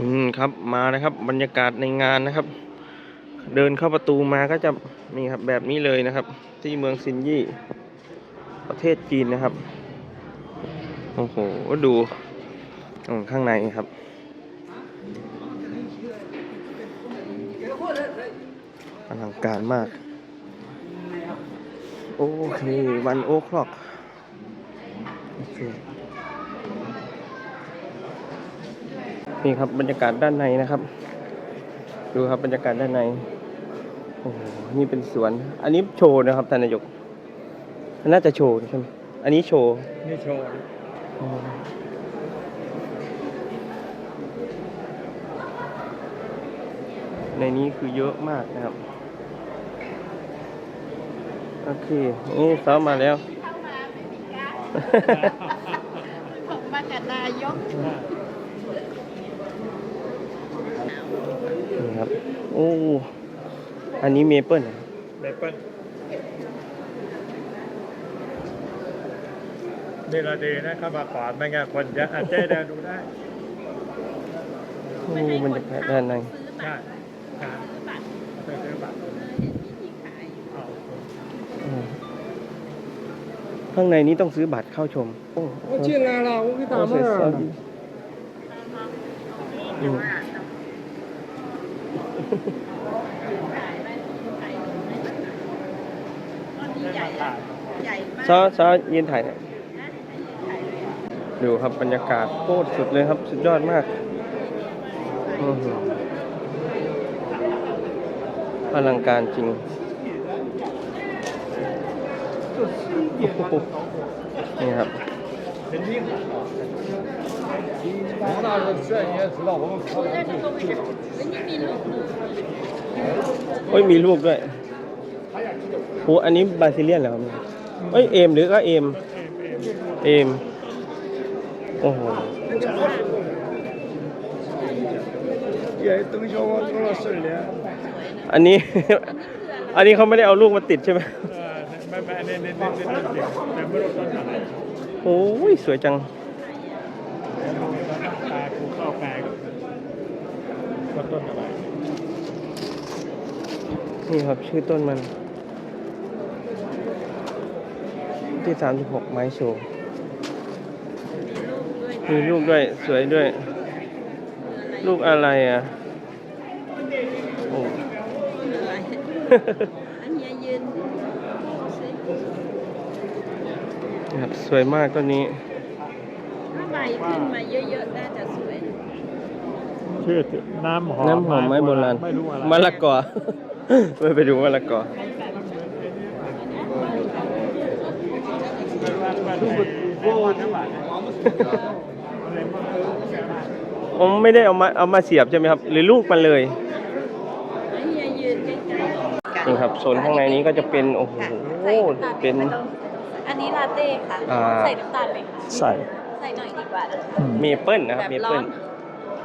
อืมครับมาแล้วครับ บรรยากาศในงานนะครับ เดินเข้าประตูมาก็จะนี่ครับแบบนี้เลยนะครับ ที่เมืองซินยี่ ประเทศจีนนะครับ โอ้โหดูอืมข้างในครับอลังการมาก โอเควันโอคลอกโอเค นี่ครับบรรยากาศด้านในนะครับ ดูครับบรรยากาศด้านในโอ้โหนี่เป็นสวน อันนี้โชว์นะครับท่านนายกน่าจะโชว์ใช่ไหมอันนี้โชว์นี่โชว์อ๋อในนี้คือเยอะมากนะครับ โอเค นี่ซ้อมมาแล้วผมมากับนายก ครับ โอ้ อันนี้เมเปิลเมเปิลนี่เดนะครับมาขวาไม่งั้นคนจะอาจจะเดินดูได้โอ้มันจะแพ้ด้านในไปนข้างในนี้ต้องซื้อบัตรเข้าชม โอ้ชื่อนาเราพี่ตามมา ซอซอยืนถ่ายน่อยดูครับบรรยากาศโคตรสุดเลยครับ สุดยอดมากอลังการจริงโอ้โห นี่ครับ 王大哥这你也知道，我们跑 เล่นตรงนี้นี่มีลูกหนู โอ้ยมีลูกด้วยโหอันนี้บาซิเลียนเหรอครับเอ้ย เอมหรือก็เอม เอม โอ้โห 也等小我多少事儿了。 อันนี้ อันนี้เขาไม่ได้เอาลูกมาติดใช่ไหม เออไม่ไม่นี่นี่นี่นี่เดียวแต่ไม่รู้ต้นอะไร โอ้ย สวยจังตาคูเข้าแปลกว่าต้นอะไรนี่ครับชื่อต้นมัน ที่สามสิบหกไม้โชว์มีลูกด้วยสวยด้วย ลูกอะไรอะโอ้อะไรอันเนี้ยยื นครับสวยมากต้นนี้ ถ้าใบขึ้นมาเยอะๆน่าจะสวย ชื่อน้ำหอมน้ำหอมไม้โบราณไม่รู้อะไรมะละกอ ไปไปดูมะละกอผมไม่ได้เอามาเอามาเสียบใช่ไหมครับ หรือลูกมันเลยอันเนี้ยยืนใกล้ๆนี่ครับโซนข้างในนี้ก็จะเป็น โอ้โหเป็น อันนี้ลาเต้ค่ะ อ่า ใส่น้ำตาลไหมคะใส่ใส่หน่อยดีกว่าเมเปิลนะครับแบบเมร้เปิอลน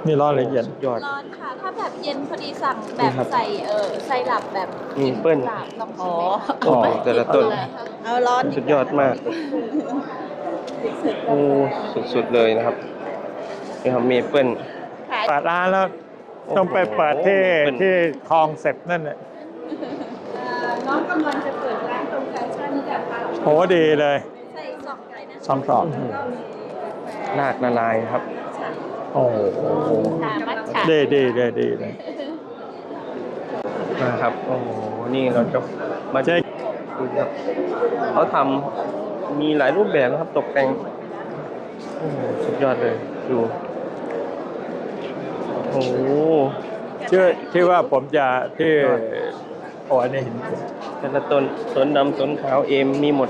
นี่ร้อนละเอียด สุดยอด ร้อนค่ะ ถ้าแบบเย็นพอดีสั่งแบนี่บครับใส่เออใส่หลับแบบมีเปิ้ล หลับลองชิมไหมโอ้โหแต่ละต้น เอาร้อนสุดยอดมาก โอ้ สุดๆเลยนะครับนี่ครับเมเปิลขายเปิดร้านแล้ว ต้องไปเปิดที่โอ้โหเป็น ที่คลองเสร็จนั่นแหละ น้องกำลังจะเปิดร้านตรงกันชั่นกับค่ะ โหดีเลยใส่สองไก่นะสองสองลากละลายครับ โอ้โหชามัทฉะดีดีดีดีเลยนะครับโอ้โหนี่เราจะมาเจ๊ดูครับเขาทำมีหลายรูปแบบนะครับตกแต่งโอ้โหสุดยอดเลยดูโอ้โห ชื่อที่ว่าผมจะที่โอ้อันนี้เห็น แต่ละต้นสนดำสนขาวเอมมีหมด